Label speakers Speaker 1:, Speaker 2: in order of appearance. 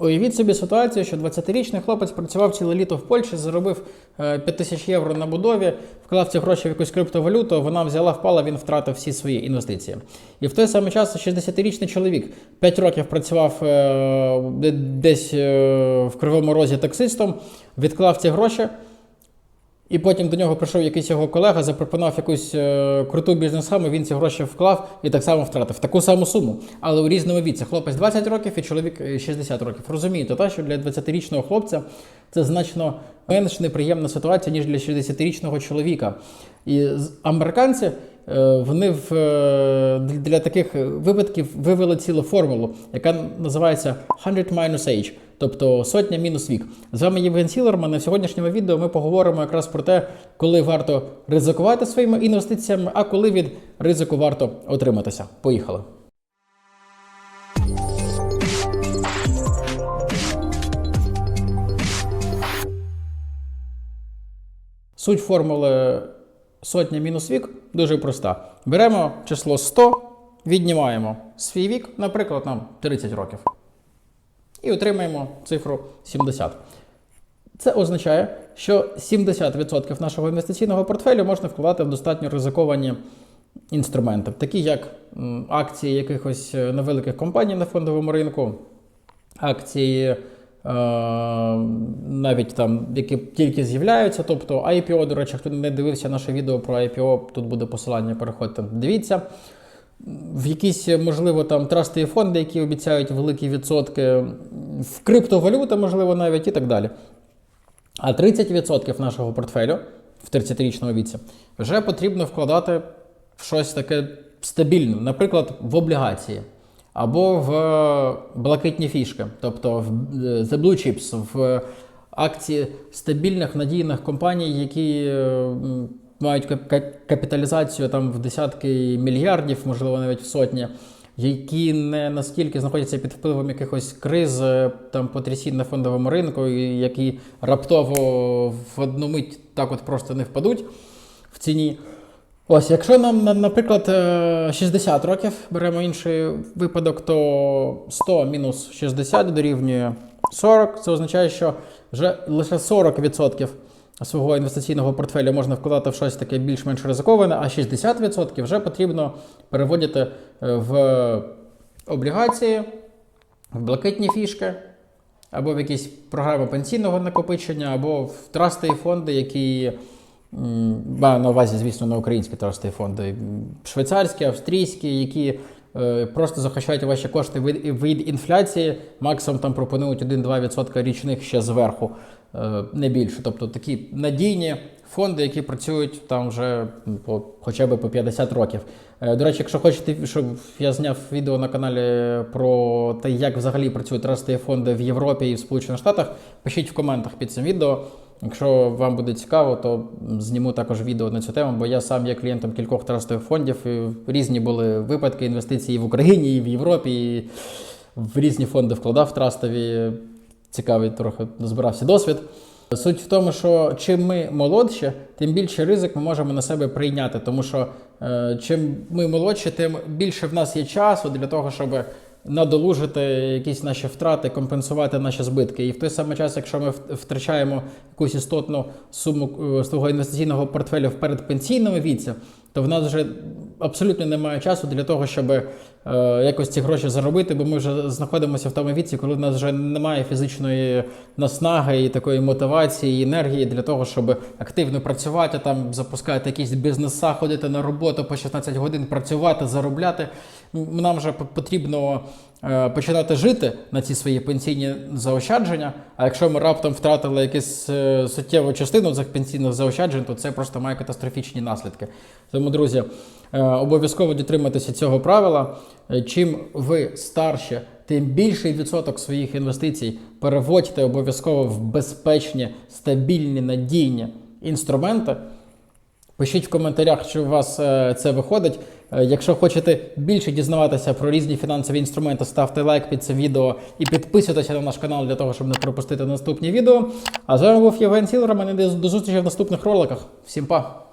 Speaker 1: Уявіть собі ситуацію, що 20-річний хлопець працював ціле літо в Польщі, заробив е, 5 тисяч євро на будові, вклав ці гроші в якусь криптовалюту, вона взяла, впала, він втратив всі свої інвестиції. І в той самий час 60-річний чоловік 5 років працював е, десь е, в Кривому Розі таксистом, відклав ці гроші. І потім до нього прийшов якийсь його колега, запропонував якусь е, круту бізнес-схему, він ці гроші вклав і так само втратив таку саму суму, але у різному віці. Хлопець 20 років і чоловік е, 60 років. Розумієте, та, що для 20-річного хлопця це значно менш неприємна ситуація, ніж для 60-річного чоловіка. І американці е, вони в, е, для- таких випадків вивели цілу формулу, яка називається 100 minus age, тобто сотня мінус вік. З вами Євген Сілерман. В сьогоднішньому відео ми поговоримо якраз про те, коли варто ризикувати своїми інвестиціями, а коли від ризику варто отриматися. Поїхали. Суть формули сотня мінус вік дуже проста. Беремо число 100, віднімаємо свій вік, наприклад, нам 30 років. І отримаємо цифру 70. Це означає, що 70% нашого інвестиційного портфелю можна вкладати в достатньо ризиковані інструменти, такі як акції якихось е, невеликих компаній на фондовому ринку, акції навіть там, які тільки з'являються, тобто IPO, до речі, хто не дивився наше відео про IPO, тут буде посилання, переходьте, дивіться. В якісь, можливо, там трастові фонди, які обіцяють великі відсотки, в криптовалюта, можливо, навіть і так далі. А 30% нашого портфелю в 30-річному віці вже потрібно вкладати в щось таке стабільне, наприклад, в облігації або в блакитні фішки, тобто в е, The Blue Chips, в акції стабільних надійних компаній, які е, мають кап- кап- капіталізацію там в десятки мільярдів, можливо, навіть в сотні. Які не настільки знаходяться під впливом якихось криз, е, там потрясінь на фондовому ринку, і які раптово в одну мить так от просто не впадуть в ціні. Ось, якщо нам, наприклад, е, 60 років, беремо інший випадок, то 100 мінус 60 дорівнює 40. Це означає, що вже лише 40% свого інвестиційного портфеля можна вкладати в щось таке більш-менш ризиковане, а 60% вже потрібно переводити е, в облігації, в блакитні фішки, або в якісь програми пенсійного накопичення, або в трастові фонди, які маю на увазі, звісно, на українські трастові фонди, швейцарські, австрійські, які е, просто захищають ваші кошти від, від інфляції, максимум там пропонують 1-2% річних ще зверху, не більше. Тобто такі надійні фонди, які працюють там вже по, хоча б по 50 років. Е, До речі, якщо хочете, щоб я зняв відео на каналі про те, як взагалі працюють трастові фонди в Європі і в Сполучених Штатах, пишіть в коментах під цим відео. Якщо вам буде цікаво, то зніму також відео на цю тему, бо я сам є клієнтом кількох трастових фондів. І різні були випадки інвестицій в Україні, і в Європі, і в різні фонди вкладав трастові. Цікавий трохи збирався досвід. Суть в тому, що чим ми молодші, тим більше ризик ми можемо на себе прийняти, тому що е, чим ми молодші, тим більше в нас є часу для того, щоб надолужити якісь наші втрати, компенсувати наші збитки. І в той самий час, якщо ми втрачаємо якусь істотну суму е, свого інвестиційного портфелю в передпенсійному віці, то в нас вже абсолютно немає часу для того, щоб е, якось ці гроші заробити, бо ми вже знаходимося в тому віці, коли в нас вже немає фізичної наснаги і такої мотивації, і енергії для того, щоб активно працювати, там запускати якісь бізнеса, ходити на роботу по 16 годин, працювати, заробляти. Нам вже по- потрібно починати жити на ці свої пенсійні заощадження. А якщо ми раптом втратили якусь е, суттєву частину цих пенсійних заощаджень, то це просто має катастрофічні наслідки. Тому, друзі, е, обов'язково дотримуйтеся цього правила. Е, Чим ви старші, тим більший відсоток своїх інвестицій переводьте обов'язково в безпечні, стабільні, надійні інструменти. Пишіть в коментарях, чи у вас е, це виходить. Е, Якщо хочете більше дізнаватися про різні фінансові інструменти, ставте лайк під це відео і підписуйтеся на наш канал для того, щоб не пропустити наступні відео. А з вами був Євген Сілер. Мене до зустрічі в наступних роликах. Всім па!